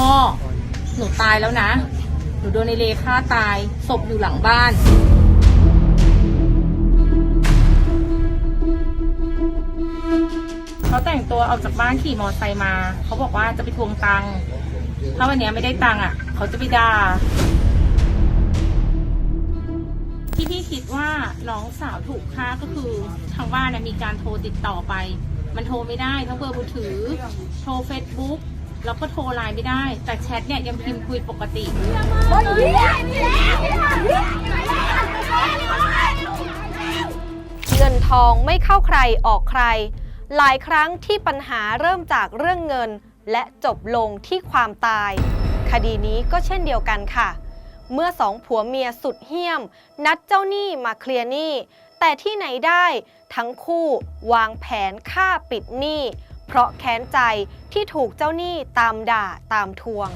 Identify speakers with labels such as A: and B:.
A: พ่อ หนูตายแล้วนะ หนูโดนในเลฆ่าตาย ศพอยู่หลังบ้าน เขาแต่งตัวออกจากบ้านขี่มอเตอร์ไซค์มา เขาบอกว่าจะไปทวงตังค์ ถ้าวันเนี้ยไม่ได้ตังค์อะ เขาจะไปด่า ที่พี่คิดว่าน้องสาวถูกฆ่าก็คือทางบ้านนะมีการโทรติดต่อไป มันโทรไม่ได้ทั้งเบอร์มือถือ โทรเฟซบุ๊ก แล้วก็โทรไลน์ไม่ได้ แต่แชทเนี่ยยังพิมพ์คุยปกติ
B: เงินทองไม่เข้าใครออกใคร หลายครั้งที่ปัญหาเริ่มจากเรื่องเงิน และจบลงที่ความตาย คดีนี้ก็เช่นเดียวกันค่ะ เมื่อสองผัวเมียสุดเหี้ยม นัดเจ้าหนี้มาเคลียร์หนี้แต่ที่ไหนได้ทั้งคู่วางแผนฆ่าปิดหนี้ เพราะแค้นใจที่ถูกเจ้าหนี้ตามด่าตามทวง